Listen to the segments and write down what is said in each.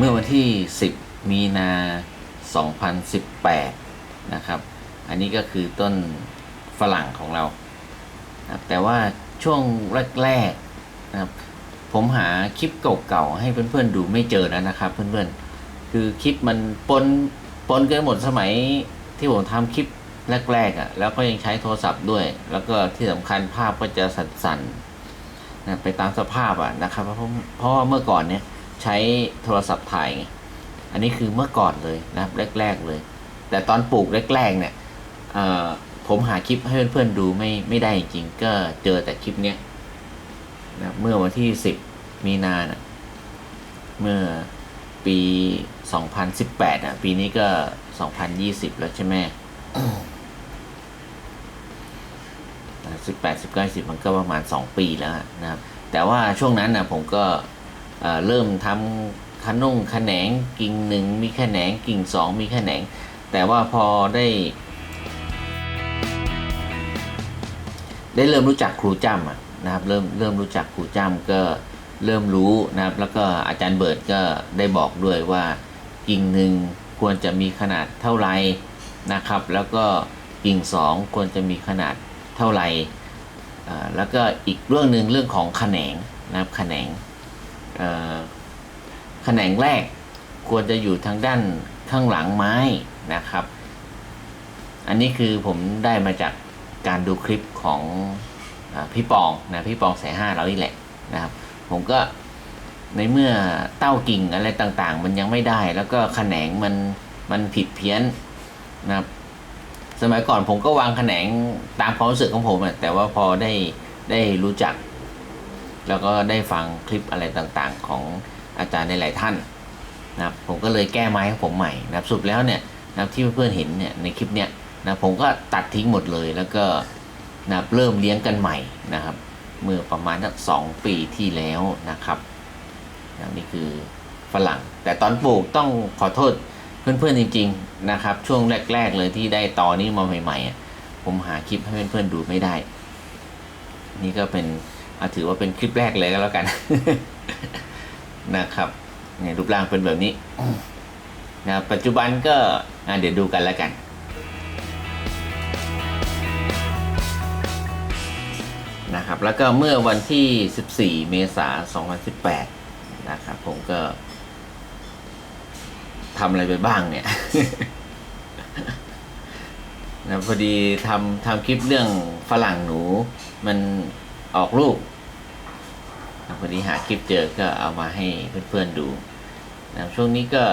เมื่อวันที่ 10 มีนา 2018 นะครับ อันนี้ก็คือต้นฝรั่งของเรา แต่ว่าช่วงแรกๆนะครับผมหาคลิปเก่าๆให้เพื่อนๆดูไม่เจอแล้วนะครับ เพื่อนๆ คือคลิปมันปนปนกันหมดสมัยที่ผมทำคลิปแรกๆอะ่ะแล้วก็ยังใช้โทรศัพท์ด้วย แล้วก็ที่สำคัญภาพก็จะสั่นๆนะไปตามสภาพอะนะครับเพราะเพราะเมื่อก่อนเนี้ย ใช้โทรศัพท์ถ่ายไงอันนี้คือเมื่อก่อนเลยนะครับแรก ๆเลย แต่ตอนปลูกแรกๆเนี่ยผมหาคลิปให้เพื่อนๆดูไม่ไม่ได้จริงๆก็เจอแต่คลิปเนี้ยนะเมื่อวันที่ 10 มีนานะเมื่อปี 2018อะ ปีนี้ก็ 2020 แล้วใช่ไหมสิบแปดสิบเก้าสิบมันก็ประมาณสองปีแล้วนะครับ แต่ว่าช่วงนั้นนะผมก็ เริ่มทำขนุ่งขแขนงกิ่งหนึ่งมีแขนงกิ่งสองมีแขนง แต่ว่าพอได้ ได้เริ่มรู้จักครูจ้ำนะครับเริ่มเริ่มรู้จักครูจ้ำก็เริ่มรู้นะครับ แล้วก็อาจารย์เบิร์ดก็ได้บอกด้วยว่ากิ่งหนึ่งควรจะมีขนาดเท่าไหร่นะครับ แล้วก็กิ่งสองควรจะมีขนาดเท่าไหร่แล้วก็อีกเรื่องหนึ่งเรื่องของขแขนงนะครับแขนงเอ่อ แขนงแรกควรจะอยู่ทางด้านข้างหลังไม้นะครับ อันนี้คือผมได้มาจากการดูคลิปของอพี่ปองนะพี่ปองสายห้าเรานี่แหละนะครับ ผมก็ในเมื่อเต้ากิ่งอะไรต่างๆ มันยังไม่ได้ แล้วก็แขนงมันมันผิดเพี้ยนนะครับ สมัยก่อนผมก็วางแขนงตามความรู้สึกของผมอะแต่ว่าพอได้ได้รู้จัก แล้วก็ได้ฟังคลิปอะไรต่างๆ ของอาจารย์ในหลายท่านนะครับผมก็เลยแก้ไม้ของผมใหม่นะครับสุดแล้วเนี่ยนะครับที่เพื่อนๆเห็นเนี่ยในคลิปเนี้ยนะผมก็ตัดทิ้งหมดเลยแล้วก็นะเริ่มเลี้ยงกันใหม่นะครับ เมื่อประมาณสักสองปีที่แล้วนะครับนะนี่คือฝรั่ง แต่ตอนปลูกต้องขอโทษเพื่อนๆจริง ๆนะครับ ช่วงแรก ๆ เลยที่ได้ตอนี้มาใหม่ๆผมหาคลิปให้เพื่อนๆดูไม่ได้ นี่ก็เป็น ถือว่าเป็นคลิปแรกเลยก็แล้วกัน นะครับเนี่ยรูปร่างเป็นแบบนี้นะปัจจุบันก็เดี๋ยวดูกันแล้วกันนะครับแล้วก็เมื่อวันที่ 14 เมษายน 2018 นะครับ ผมก็ทำอะไรไปบ้างเนี่ยนะพอดีทำทำคลิปเรื่องฝรั่งหนู มัน ออกลูกนะพอดีหาคลิปเจอก็เอามาให้เพื่อนๆดูนะช่วงนี้ก็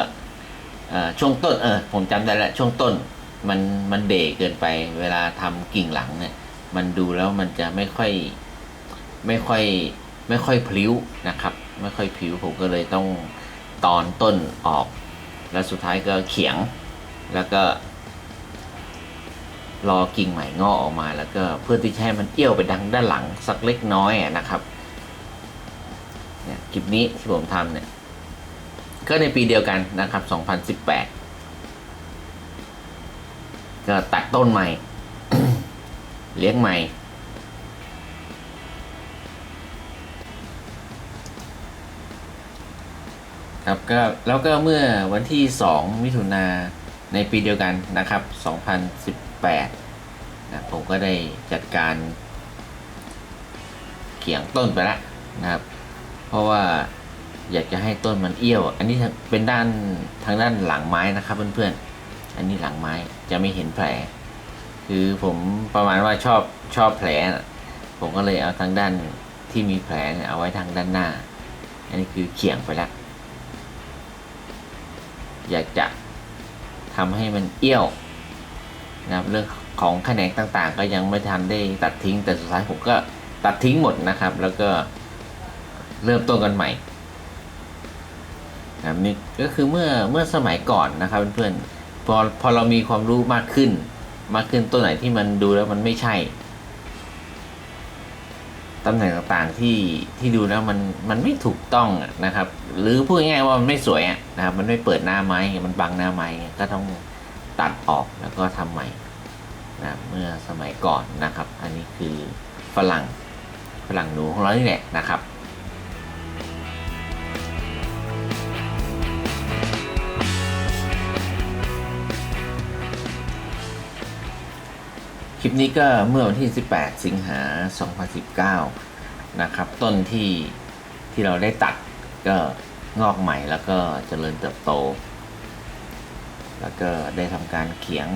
ช่วงต้นเออผมจำได้แล้วช่วงต้นมันมันเดเกินไปเวลาทำกิ่งหลังเนี่ย มันดูแล้วมันจะไม่ค่อยไม่ค่อยไม่ค่อยพลิ้วนะครับ ไม่ค่อยพลิ้วผมก็เลยต้องตอนต้นออก แล้วสุดท้ายก็เขียงแล้วก็ รอกิ่งใหม่งอกออกมา แล้วก็เพื่อที่จะให้มันเอี้ยวไปดังด้านหลังสักเล็กน้อยนะครับเนี่ยคลิปนี้ที่ผมทำเนี่ย ก็ในปีเดียวกันนะครับ 2018 ก็ตัดต้นใหม่ เลี้ยงใหม่ครับก็แล้วก็เมื่อวันที่ 2 มิถุนาในปีเดียวกันนะครับ 8นะผมก็ได้จัดการเขียงต้นไปแล้วนะครับ เพราะว่าอยากจะให้ต้นมันเอี้ยว อันนี้เป็นด้านทางด้านหลังไม้นะครับเพื่อนๆ อันนี้หลังไม้จะไม่เห็นแผล คือผมประมาณว่าชอบชอบแผลนะผมก็เลยเอาทางด้านที่มีแผลเนี่ยเอาไว้ทางด้านหน้า อันนี้คือเขียงไปแล้ว อยากจะทำให้มันเอี้ยว นะครับเรื่องของแขนงต่างๆ ก็ยังไม่ทันได้ตัดทิ้งแต่สุดท้ายผมก็ตัดทิ้งหมดนะครับ แล้วก็เริ่มต้นกันใหม่นะครับนี่ก็คือเมื่อเมื่อสมัยก่อนนะครับเพื่อนๆพอพอเรามีความรู้มากขึ้น มากขึ้นตัวไหนที่มันดูแล้วมันไม่ใช่ตำแหน่งต่างๆที่ที่ดูแล้วมันมันไม่ถูกต้องนะครับ หรือพูดง่ายๆว่ามันไม่สวยนะครับ มันไม่เปิดหน้าไม้มันบังหน้าไม้ก็ต้อง ตัดออกแล้วก็ทำใหม่นะเมื่อสมัยก่อนนะครับ อันนี้คือฝรั่งฝรั่งหนูของเรานี่แหละนะครับคลิปนี้ก็เมื่อวันที่ 18 สิงหา 2019 นะครับ ต้นที่ที่เราได้ตัดก็งอกใหม่แล้วก็เจริญเติบโต แล้วก็ได้ทำการเขียง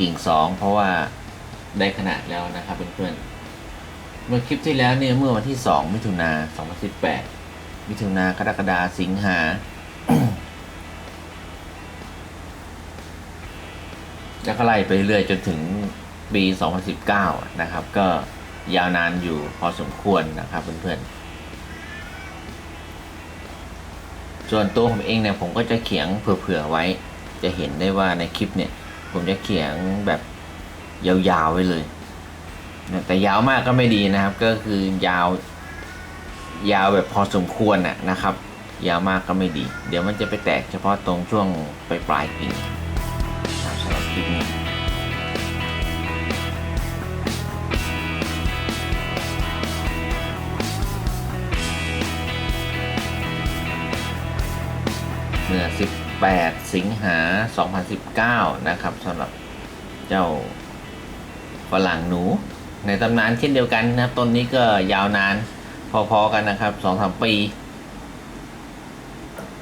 กิ่งสองเพราะว่าได้ขนาดแล้วนะครับเพื่อนๆเมื่อคลิปที่แล้วเนี่ยเมื่อวันที่ 2 มิถุนา2018 มิถุนากรกฎาสิงหาแล้วก็ไล่ไปเรื่อยจนถึงปี 2019 นะครับ ก็ยาวนานอยู่พอสมควรนะครับเพื่อนๆส่วนตัวผมเองเนี่ยผมก็จะเขียงเผื่อๆไว้ จะเห็นได้ว่าในคลิปเนี่ย ผมจะเขียงแบบยาวๆไว้เลยนะแต่ยาวมากก็ไม่ดีนะครับ ก็คือยาวยาวแบบพอสมควรนะครับ ยาวมากก็ไม่ดี เดี๋ยวมันจะไปแตกเฉพาะตรงช่วงปลายปลายๆกิ่งนะครับสำหรับคลิปนี้เมื่อ 8 สิงหา 2019 นะครับสำหรับเจ้าฝรั่งหนู ในตำนานเช่นเดียวกันนะครับต้นนี้ก็ยาวนานพอๆกันนะครับสองสามปี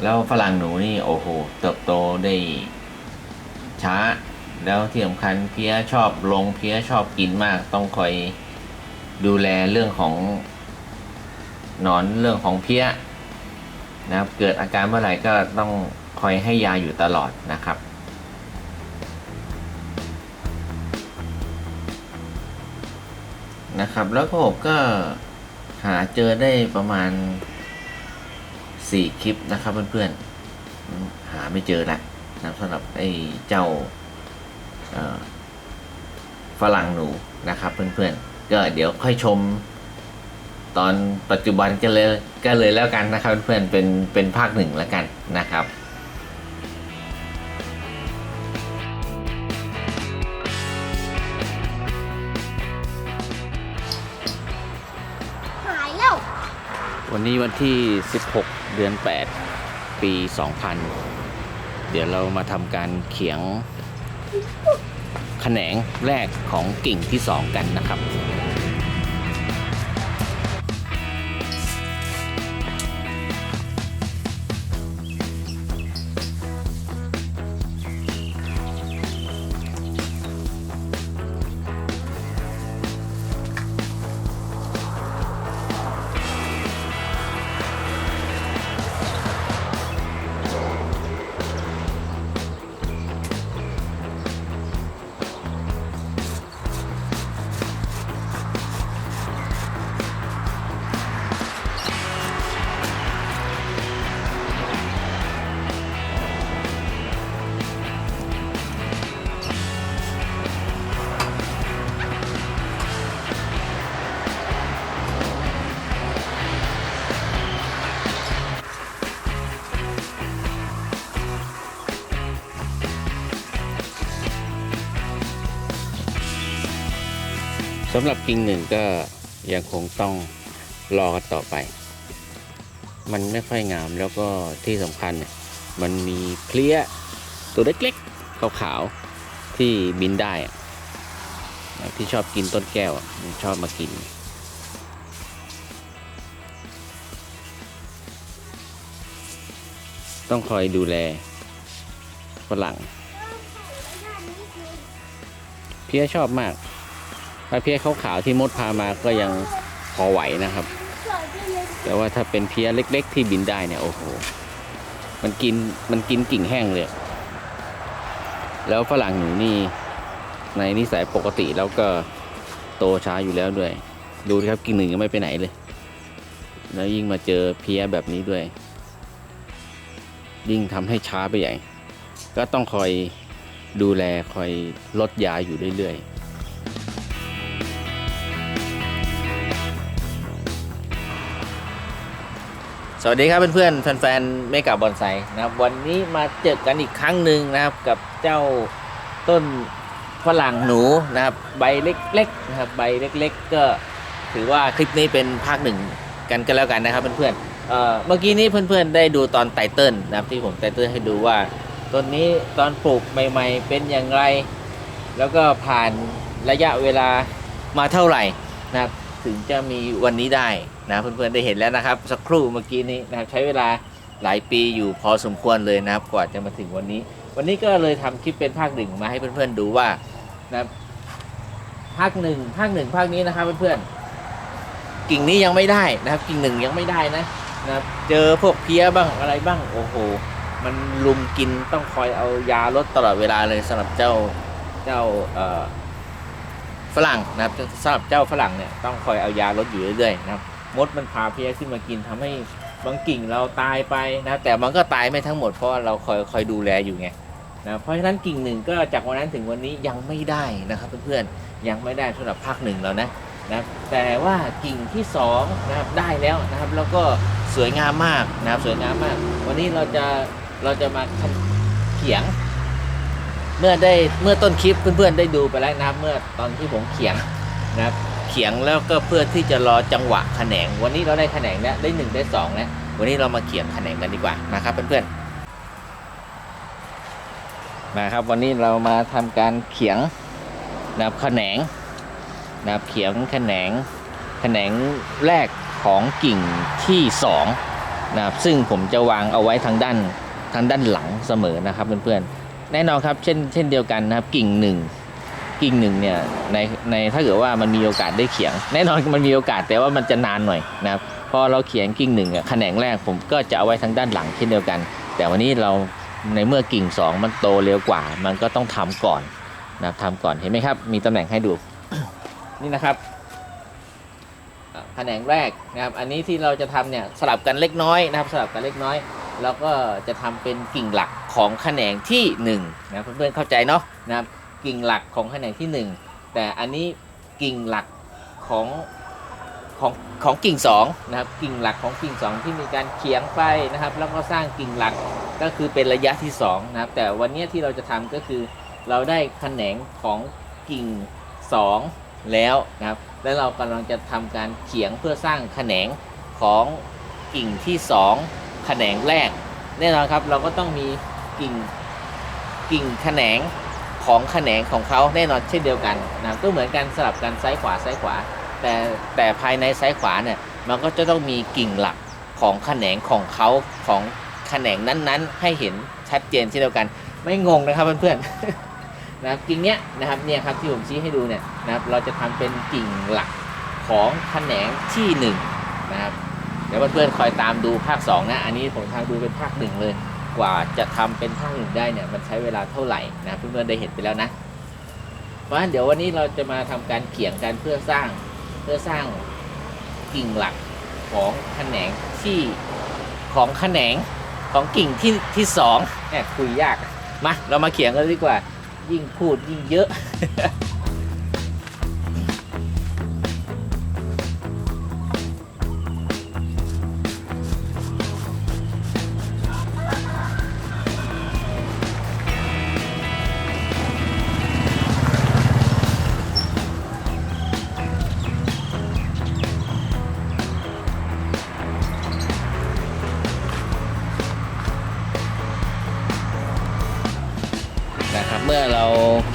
แล้วฝรั่งหนูนี่โอ้โห เติบโตได้ช้า แล้วที่สำคัญเพี้ยชอบลงเพี้ยชอบกินมาก ต้องคอยดูแลเรื่องของหนอนเรื่องของเพี้ยนะครับ เกิดอาการเมื่อไหร่ก็ต้อง คอยให้ยาอยู่ตลอดนะครับ นะครับ แล้วก็ผมก็หาเจอได้ประมาณ 4 คลิปนะครับเพื่อนๆอืมหาไม่เจอละนะสำหรับไอ้เจ้าฝรั่งหนูนะครับเพื่อนๆ ก็เดี๋ยวค่อยชมตอนปัจจุบันก็เลยก็เลยแล้วกันนะครับเพื่อนๆเป็นเป็นภาคหนึ่งแล้วกันนะครับ วันนี้วันที่ 16 เดือน 8 ปี 2000 เดี๋ยวเรามาทำการเขียงแขนงแรกของกิ่งที่ 2 กันนะครับ สำหรับกิ่งหนึ่งก็ยังคงต้องรอกันต่อไป มันไม่ค่อยงามแล้วก็ที่สำคัญเนี่ยมันมีเพลี้ยตัวเล็กๆขาวๆที่บินได้ที่ชอบกินต้นแก้วมันชอบมากิน ต้องคอยดูแลฝรั่งเพี้ยชอบมาก ถ้าเพี้ยขาวๆที่มดพามาก็ยังพอไหวนะครับ แต่ว่าถ้าเป็นเพี้ยเล็ก ๆ ที่บินได้เนี่ยโอ้โห มันกินมันกินกิ่งแห้งเลย แล้วฝรั่งหนูนี่ในนิสัยปกติแล้วก็โตช้าอยู่แล้วด้วย ดูครับกิ่งหนึ่งยังไม่ไปไหนเลย แล้วยิ่งมาเจอเพี้ยแบบนี้ด้วย ยิ่งทำให้ช้าไปใหญ่ ก็ต้องคอยดูแลคอยลดยาอยู่เรื่อยๆ วัสดีครับเพื่อนๆแฟนๆเมกาบอนไซนะครับ วันนี้มาเจอกันอีกครั้งหนึ่งนะครับ กับเจ้าต้นฝรั่งหนูนะครับ ใบเล็กๆนะครับใบเล็ก ๆ ก็ถือว่าคลิปนี้เป็นภาคหนึ่งกันก็แล้วกันนะครับเพื่อนๆเอ่อเมื่อกี้นี้เพื่อนๆได้ดูตอนไตเติลนะครับที่ผมไตเติลให้ดูว่าต้นนี้ตอนปลูกใหม่ ๆ เป็นอย่างไร แล้วก็ผ่านระยะเวลามาเท่าไหร่นะครับถึงจะมีวันนี้ได้ นะเพื่อนๆได้เห็นแล้วนะครับ สักครู่เมื่อกี้นี้นะครับใช้เวลาหลายปีอยู่พอสมควรเลยนะครับ กว่าจะมาถึงวันนี้ วันนี้ก็เลยทำคลิปเป็นภาคหนึ่งมาให้เพื่อนๆดูว่านะภาคหนึ่งภาคหนึ่งภาคนี้นะครับเพื่อนๆกิ่งนี้ยังไม่ได้นะครับ กิ่งหนึ่งยังไม่ได้นะนะเจอพวกเพี้ยบ้างอะไรบ้างโอ้โหมันลุมกินต้องคอยเอายาลดตลอดเวลาเลยสำหรับเจ้าเจ้าเอ่อฝรั่งนะครับสำหรับเจ้าฝรั่งเนี่ยต้องคอยเอายาลดอยู่เรื่อยๆนะครับ มดมันพาเพี้ยขึ้นมากินทำให้บางกิ่งเราตายไปนะแต่มันก็ตายไม่ทั้งหมดเพราะเราคอยคอยดูแลอยู่ไงนะเพราะฉะนั้นกิ่งหนึ่งก็จากวันนั้นถึงวันนี้ยังไม่ได้นะครับเพื่อนๆยังไม่ได้สำหรับภาคหนึ่งแล้วนะนะแต่ว่ากิ่งที่สองนะครับได้แล้วนะครับแล้วก็สวยงามมากนะครับสวยงามมาก วันนี้เราจะเราจะมาเขียง เมื่อได้เมื่อต้นคลิปเพื่อนๆได้ดูไปแล้วนะครับเมื่อตอนที่ผมเขียงนะครับ เขียงแล้วก็เพื่อที่จะรอจังหวะแขนง วันนี้เราได้แขนงแล้วได้หนึ่งได้สองแล้ววันนี้เรามาเขียงแขนงกันดีกว่านะครับเพื่อนๆมาครับวันนี้เรามาทำการเขียงนับแขนงนับเขียงแขนงแขนงแรกของกิ่งที่สองนะครับซึ่งผมจะวางเอาไว้ทางด้านทางด้านหลังเสมอนะครับเพื่อนๆแน่นอนครับเช่นเช่นเดียวกันนะครับกิ่งหนึ่ง กิ่งหนึ่งเนี่ยในในถ้าเกิดว่ามันมีโอกาสได้เขียง แน่นอนมันมีโอกาสแต่ว่ามันจะนานหน่อยนะครับพอเราเขียงกิ่งหนึ่งอะแขนงแรกผมก็จะเอาไว้ทางด้านหลังเช่นเดียวกัน แต่วันนี้เราในเมื่อกิ่งสองมันโตเร็วกว่า มันก็ต้องทำก่อนนะครับทำก่อนเห็นไหมครับ มีตำแหน่งให้ดูนี่นะครับแขนงแรกนะครับ อันนี้ที่เราจะทำเนี่ยสลับกันเล็กน้อยนะครับสลับกันเล็กน้อยแล้วก็จะทำเป็นกิ่งหลักของแขนงที่1นะเพื่อนๆเข้าใจเนาะนะครับ กิ่งหลักของแขนงที่ 1 แต่อันนี้กิ่งหลักของของของกิ่ง2นะครับกิ่งหลักของกิ่ง 2 ที่มีการเขียงไปนะครับ แล้วก็สร้างกิ่งหลักก็คือเป็นระยะที่2นะครับ แต่วันนี้ที่เราจะทำก็คือ เราได้แขนงของกิ่ง 2 แล้วนะครับ แล้วเรากำลังจะทำการเขียงเพื่อสร้างแขนงของกิ่งที่2แขนงแรกแน่นอนครับเราก็ต้องมีกิ่งกิ่งแขนง ของแขนงของเขาแน่นอนเช่นเดียวกันนะครับก็เหมือนกันสลับกันซ้ายขวาซ้ายขวา แต่แต่ภายในซ้ายขวาเนี่ยมันก็จะต้องมีกิ่งหลักของแขนงของเขาของแขนงนั้นๆ ให้เห็นชัดเจนเช่นเดียวกัน ไม่งงนะครับเพื่อนๆนะครับกิ่งเนี้ยนะครับเนี่ยครับที่ผมชี้ให้ดูเนี่ยนะครับเราจะทำเป็นกิ่งหลักของแขนงที่หนึ่งนะครับเดี๋ยวเพื่อนๆคอยตามดูภาคสองนะอันนี้ผมทางดูเป็นภาคหนึ่งเลย กว่าจะทำเป็นภาคหนึ่งได้เนี่ยมันใช้เวลาเท่าไหร่นะเพื่อนๆได้เห็นไปแล้วนะเพราะฉะนั้นเดี๋ยววันนี้เราจะมาทำการเขียงกันเพื่อสร้างเพื่อสร้างกิ่งหลักของแขนงที่ของแขนงของกิ่งที่ที่สองแอบคุยยากมาเรามาเขียงกันดีกว่า ยิ่งพูดยิ่งเยอะ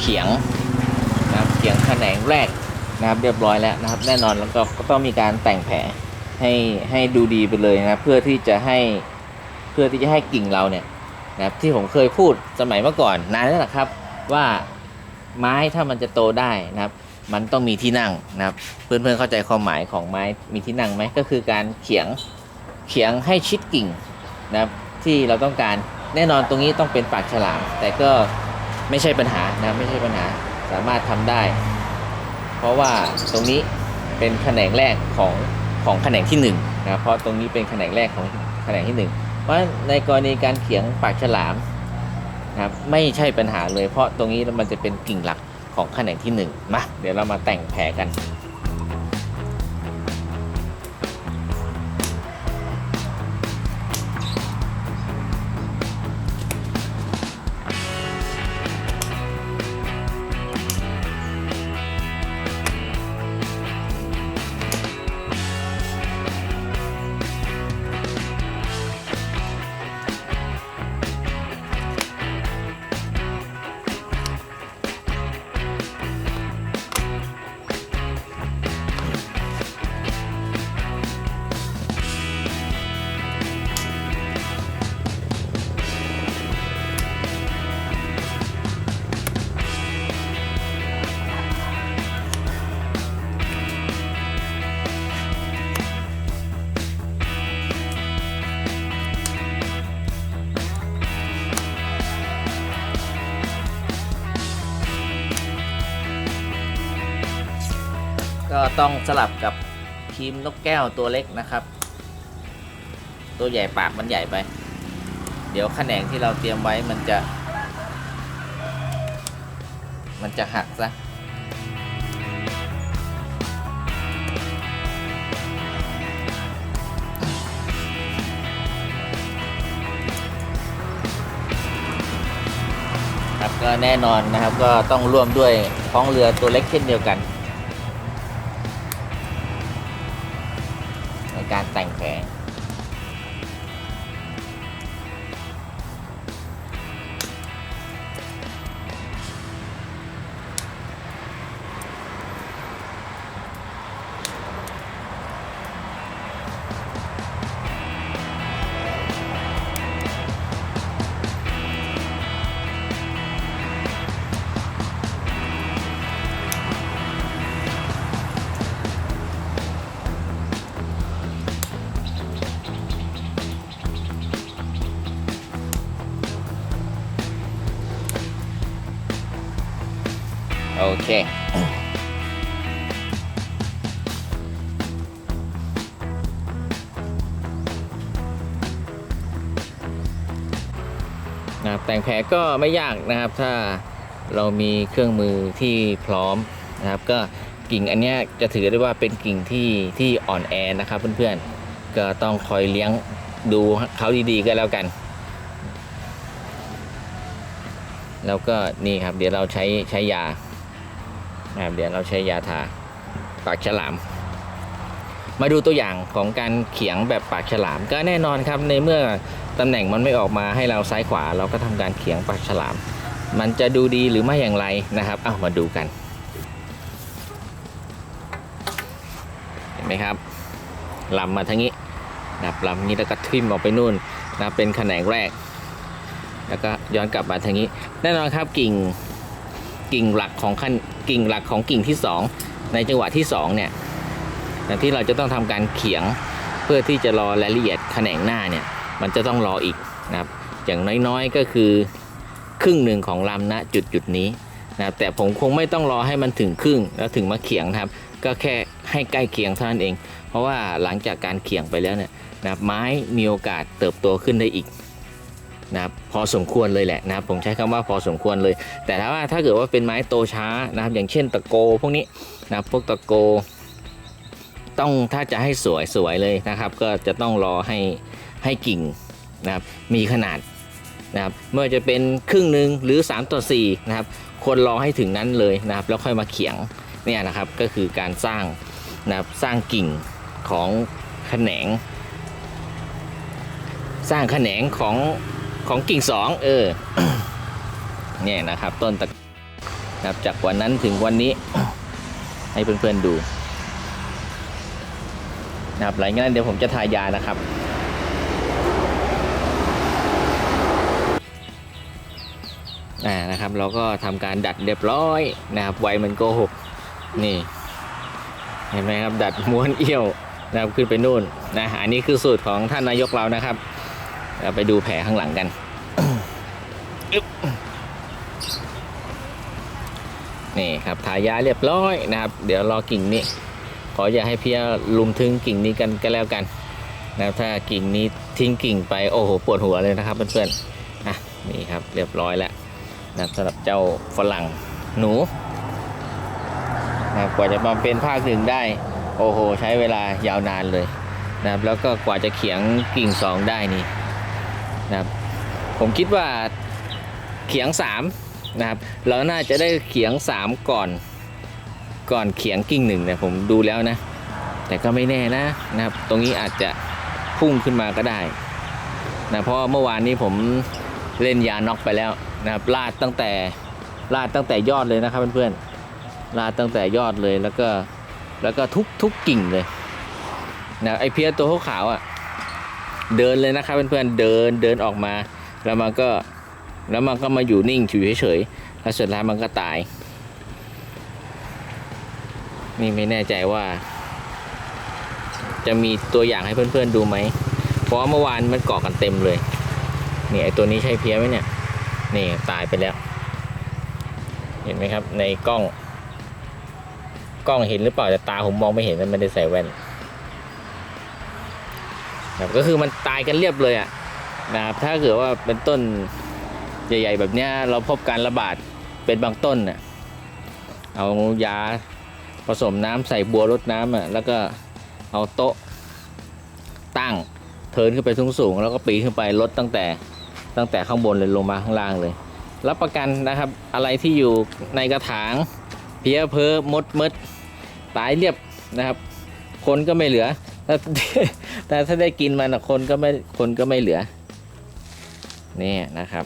เขียงนะครับเขียงแขนงแรกนะครับเรียบร้อยแล้วนะครับ แน่นอนแล้วก็ก็ต้องมีการแต่งแผลให้ให้ดูดีไปเลยนะเพื่อที่จะให้เพื่อที่จะให้กิ่งเราเนี่ยนะครับที่ผมเคยพูดสมัยเมื่อก่อนนานแล้วนะครับว่าไม้ถ้ามันจะโตได้นะครับ มันต้องมีที่นั่งนะครับ เพื่อนๆเข้าใจความหมายของไม้มีที่นั่งไหมก็คือการเขียงเขียงให้ชิดกิ่งนะครับที่เราต้องการแน่นอนตรงนี้ต้องเป็นปากฉลามแต่ก็ ไม่ใช่ปัญหานะไม่ใช่ปัญหาสามารถทำได้ เพราะว่าตรงนี้เป็นแขนงแรกของของแขนงที่1นงนะเพราะตรงนี้เป็นแขนงแรกของแขนงที่ 1 เพราะในกรณีการเขียงปากฉลามนะครับไม่ใช่ปัญหาเลย เพราะตรงนี้มันจะเป็นกิ่งหลักของแขนงที่1มาเดี๋ยวเรามาแต่งแผลกัน ต้องสลับกับครีมนกแก้วตัวเล็กนะครับ ตัวใหญ่ปากมันใหญ่ไป เดี๋ยวขแขนงที่เราเตรียมไว้มันจะ มันจะหักซะครับก็แน่นอนนะครับก็ต้องร่วมด้วยท้องเรือตัวเล็กเช่นเดียวกัน เค นะครับแต่งแผลก็ไม่ยากนะครับ ถ้าเรามีเครื่องมือที่พร้อมนะครับ ก็กิ่งอันนี้จะถือได้ว่าเป็นกิ่งที่ที่อ่อนแอนะครับเพื่อนๆ ก็ต้องคอยเลี้ยงดูเขาดีๆก็แล้วกัน แล้วก็นี่ครับเดี๋ยวเราใช้ใช้ยา นะครับเดี๋ยวเราใช้ยาทาปากฉลาม มาดูตัวอย่างของการเขียงแบบปากฉลาม ก็แน่นอนครับในเมื่อตำแหน่งมันไม่ออกมาให้เราซ้ายขวา เราก็ทำการเขียงปากฉลาม มันจะดูดีหรือไม่อย่างไรนะครับเอามาดูกัน เห็นไหมครับลำมาทางนี้นะครับลำนี้แล้วก็ทิ่มออกไปนู่นนะเป็นแขนงแรก แล้วก็ย้อนกลับมาทางนี้ แน่นอนครับกิ่งกิ่งหลักของขั้น กิ่งหลักของกิ่งที่ 2 ในจังหวะที่2เนี่ยที่เราจะต้องทำการเขียงเพื่อที่จะรอรายละเอียดแขนงหน้าเนี่ยมันจะต้องรออีกนะครับอย่างน้อยๆก็คือครึ่งหนึ่งของลำณจุดจุดนี้นะครับแต่ผมคงไม่ต้องรอให้มันถึงครึ่งแล้วถึงมาเขียงนะครับ ก็แค่ให้ใกล้เคียงเท่านั้นเอง เพราะว่าหลังจากการเขียงไปแล้วเนี่ยนะไม้มีโอกาสเติบโตขึ้นได้อีก นะครับพอสมควรเลยแหละนะครับผมใช้คำว่าพอสมควรเลย แต่ถ้าว่าถ้าเกิดว่าเป็นไม้โตช้านะครับอย่างเช่นตะโกพวกนี้นะพวกตะโก ต้องถ้าจะให้สวยสวยเลยนะครับ ก็จะต้องรอให้ให้กิ่งนะครับมีขนาดนะครับไม่ว่าจะเป็นครึ่งหนึ่งหรือ 3 ต่อ4นะครับควรรอให้ถึงนั้นเลยนะครับ แล้วค่อยมาเขียงเนี่ยนะครับก็คือการสร้างนะครับสร้างกิ่งของแขนง สร้างแขนงของ ของกิ่งสองเออเนี่ยนะครับต้นตะนะครับจากวันนั้นถึงวันนี้ ให้เพื่อนๆดูนะครับหลังจากนั้นเดี๋ยวผมจะทายานะครับอ่านะครับเราก็ทำการดัดเรียบร้อยนะครับไวมันโกหกนี่เห็นไหมครับดัดม้วนเอี้ยวนะครับขึ้นไปนู่นนะอันนี้คือสูตรของท่านนายกเรานะครับ เราไปดูแผลข้างหลังกันนี่ครับทายาเรียบร้อยนะครับ เดี๋ยวรอกิ่งนี้ ขออย่าให้เพียลุมถึงกิ่งนี้กันก็แล้วกันนะถ้ากิ่งนี้ทิ้งกิ่งไปโอ้โหปวดหัวเลยนะครับเพื่อนๆอะนี่ครับเรียบร้อยแล้วนะสำหรับเจ้าฝรั่งหนูนะกว่าจะมาเป็นภาคหนึ่งได้ โอ้โห ใช้เวลายาวนานเลยนะครับแล้วก็กว่าจะเขียงกิ่งสองได้นี่ นะครับผมคิดว่าเขียงสามนะครับเราน่าจะได้เขียงสามก่อนก่อนเขียงกิ่งหนึ่งเนี่ยผมดูแล้วนะ แต่ก็ไม่แน่นะนะครับ ตรงนี้อาจจะพุ่งขึ้นมาก็ได้นะเพราะเมื่อวานนี้ผมเล่นยาน็อกไปแล้วนะครับลาดตั้งแต่ลาดตั้งแต่ยอดเลยนะครับเพื่อนๆลาดตั้งแต่ยอดเลยแล้วก็แล้วก็ทุกทุกกิ่งเลยนะไอเพียตัวขาวอะ เดินเลยนะครับเพื่อนๆเดินเดินออกมา แล้วมันก็แล้วมันก็มาอยู่นิ่งอยู่เฉยๆแล้วสุดท้ายมันก็ตาย นี่ไม่แน่ใจว่า จะมีตัวอย่างให้เพื่อนๆดูไหมเพราะเมื่อวานมันเกาะกันเต็มเลยนี่ไอตัวนี้ใช่เพี้ยไหมเนี่ยนี่ตายไปแล้ว เห็นไหมครับในกล้อง กล้องเห็นหรือเปล่าแต่ตาผมมองไม่เห็นมันไม่ได้ใส่แว่น ครับก็คือมันตายกันเรียบเลยอะนะครับถ้าเกิดว่าเป็นต้นใหญ่ ๆ แบบเนี้ยเราพบการระบาดเป็นบางต้นน่ะเอายาผสมน้ำใส่บัวรดน้ำอะแล้วก็เอาโต๊ะตั้งเทินขึ้นไปสูงๆแล้วก็ปีนขึ้นไปลดตั้งแต่ตั้งแต่ข้างบนเลยลงมาข้างล่างเลย รับประกันนะครับอะไรที่อยู่ในกระถางเพี้ยเพ้อมดมดตายเรียบนะครับ คนก็ไม่เหลือ ถ้าแต่ถ้าได้กินมันอะคนก็ไม่คนก็ไม่เหลือ นี่นะครับ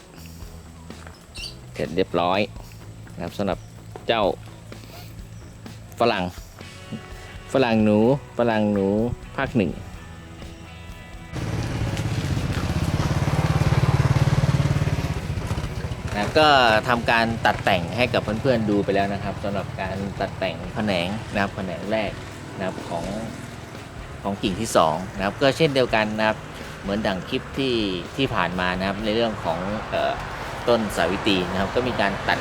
เสร็จเรียบร้อยนะครับสำหรับเจ้าฝรั่ง ฝรั่งหนู ฝรั่งหนูภาคหนึ่งนะก็ทำการตัดแต่งให้กับเพื่อนๆดูไปแล้วนะครับสำหรับการตัดแต่งแผนงนะครับแผนงแรกนะครับของ ของกิ่งที่สองนะครับก็เช่นเดียวกันนะครับเหมือนดังคลิปที่ที่ผ่านมานะครับในเรื่องของออต้นสาวิตรีนะครับ ก็มีการตัด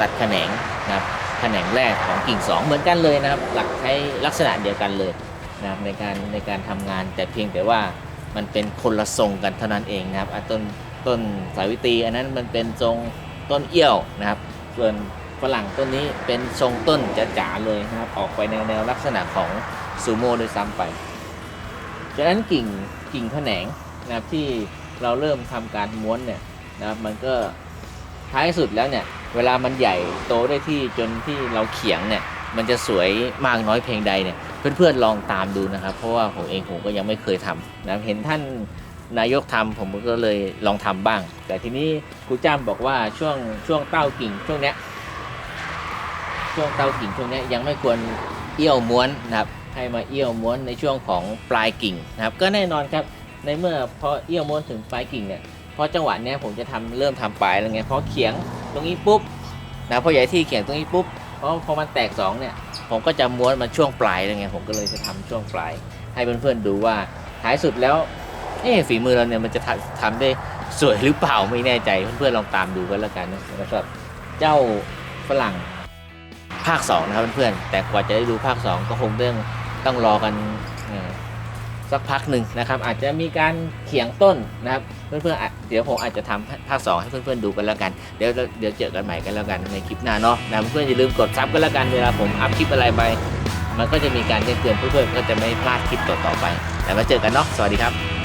ตัดแขนงนะครับแขนงแรกของกิ่งสองเหมือนกันเลยนะครับ หลักใช้ลักษณะเดียวกันเลยนะครับในการในการทำงานแต่เพียงแต่ว่ามันเป็นคนละทรงกันเท่านั้นเองนะครับต้นต้นสาวิตรีอันนั้นมันเป็นทรงต้นเอี้ยวนะครับ ส่วนฝรั่งต้นนี้เป็นทรงต้นจ๋าๆเลยนะครับ ออกไปแนวแนวลักษณะของ ซูโม่โดยซ้ำไปจากนั้นกิ่งกิ่งแขนงนะครับที่เราเริ่มทำการม้วนเนี่ยนะครับมันก็ท้ายสุดแล้วเนี่ยเวลามันใหญ่โตได้ที่จนที่เราเขียงเนี่ยมันจะสวยมากน้อยเพียงใดเนี่ยเพื่อนๆลองตามดูนะครับ เพราะว่าผมเองผมก็ยังไม่เคยทำนะครับเห็นท่านนายกทำผมก็เลยลองทำบ้าง แต่ทีนี้ครูจ้ำบอกว่าช่วงช่วงเต้ากิ่งช่วงเนี้ยช่วงเต้ากิ่งช่วงเนี้ยยังไม่ควรเอี้ยวม้วนนะครับ ให้มาเอี้ยวม้วนในช่วงของปลายกิ่งนะครับ ก็แน่นอนครับในเมื่อพอเอี้ยวม้วนถึงปลายกิ่งเนี่ยพอจังหวะเนี้ยผมจะทำเริ่มทำปลายแล้วไงพอเขียงตรงนี้ปุ๊บนะพอใหญ่ที่เขียงตรงนี้ปุ๊บพอพอมันแตกสองเนี่ยผมก็จะม้วนมาช่วงปลายแล้วไงผมก็เลยจะทำช่วงปลาย ให้เพื่อนๆดูว่าท้ายสุดแล้วเอ๊ฝีมือเราเนี่ยมันจะทำทำได้สวยหรือเปล่าไม่แน่ใจเพื่อนๆลองตามดูกันแล้วกันนะครับเจ้าฝรั่งภาค2นะครับเพื่อนๆแต่กว่าจะได้ดูภาค 2 ก็คงเรื่อง ต้องรอกันสักพักหนึ่งนะครับ อาจจะมีการเขียงต้นนะครับ เพื่อนๆเดี๋ยวผมอาจจะทำภาค2ให้เพื่อนๆดูกันแล้วกัน เดี๋ยวเดี๋ยวเจอกันใหม่กันแล้วกันในคลิปหน้าเนาะนะเพื่อนๆอย่าลืมกดซับกันแล้วกันเวลาผมอัพคลิปอะไรไปมันก็จะมีการแจ้งเตือนเพื่อนๆก็จะไม่พลาดคลิปต่อๆไป แล้วมาเจอกันเนาะสวัสดีครับ